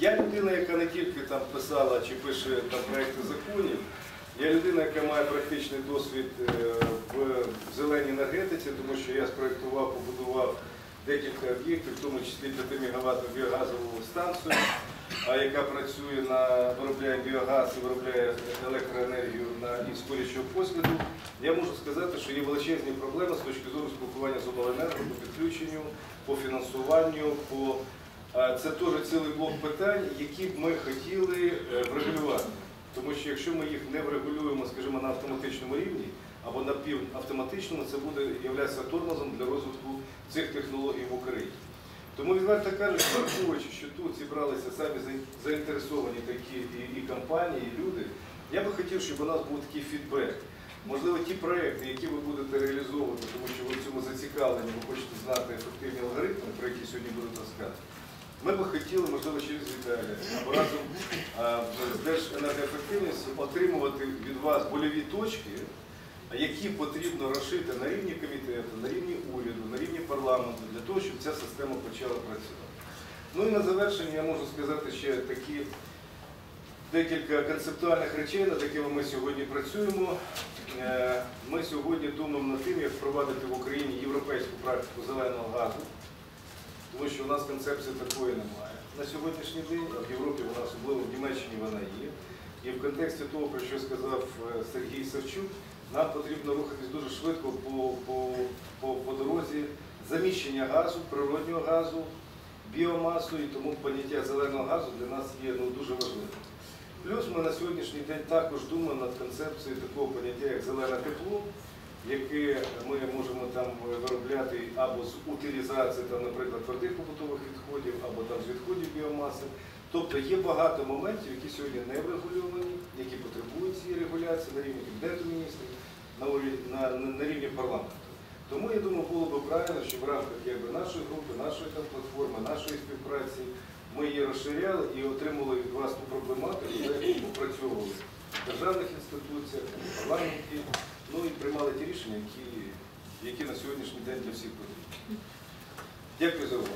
Я людина, яка не тільки там писала чи пише там проекти законів, я людина, яка має практичний досвід е, в зеленій енергетиці, тому що я спроєктував, побудував декілька об'єктів, в тому числі 5 мегаваттну біогазову станцію, яка працює на виробляє біогаз і виробляє електроенергію на із курячого посліду. Я можу сказати, що є величезні проблеми з точки зору спілкування з обленерго по підключенню, по фінансуванню, по це теж цілий блок питань, які б ми хотіли е, врегулювати. Тому що якщо ми їх не врегулюємо, скажімо, на автоматичному рівні або на півавтоматичному, це буде являтися тормозом для розвитку цих технологій в Україні. Тому відверто кажучи, враховуючи, що тут зібралися самі заінтересовані такі і, і компанії, і люди, я би хотів, щоб у нас був такий фідбек. Можливо, ті проекти, які ви будете реалізовувати, тому що ви в цьому зацікавлені, ви хочете знати ефективні алгоритми, про які сьогодні будуть розказувати. Ми би хотіли, можливо, через Віталія або разом з Держенергоефективністю отримувати від вас больові точки, які потрібно розшити на рівні комітету, на рівні уряду, на рівні парламенту, для того, щоб ця система почала працювати. Ну і на завершення я можу сказати ще такі декілька концептуальних речей, над якими ми сьогодні працюємо. Е, Ми сьогодні думаємо над тим, як впровадити в Україні європейську практику зеленого газу тому що у нас концепції такої немає. На сьогоднішній день, а в Європі вона особливо в Німеччині вона є. І в контексті того, про що сказав е, Сергій Савчук, нам потрібно рухатись дуже швидко по, по, по, по дорозі заміщення газу, природнього газу, біомасу, і тому поняття зеленого газу для нас є ну, дуже важливим. Плюс ми на сьогоднішній день також думаємо над концепцією такого поняття, як зелене тепло, яке ми можемо там виробляти або з утилізації, там, наприклад, твердих побутових відходів, або там з відходів біомаси. Тобто є багато моментів, які сьогодні не врегульовані, які потребують цієї регуляції на рівні Кабінету міністрів, на, на, на, на рівні парламенту. Тому я думаю, було б правильно, щоб в рамках якби, нашої групи, нашої там, платформи, нашої співпраці ми її розширяли і отримали від вас ту проблематику, яку опрацьовували в державних інституціях, в парламенті, ну і приймали ті рішення, які, які на сьогоднішній день для всіх потрібні. Дякую за увагу.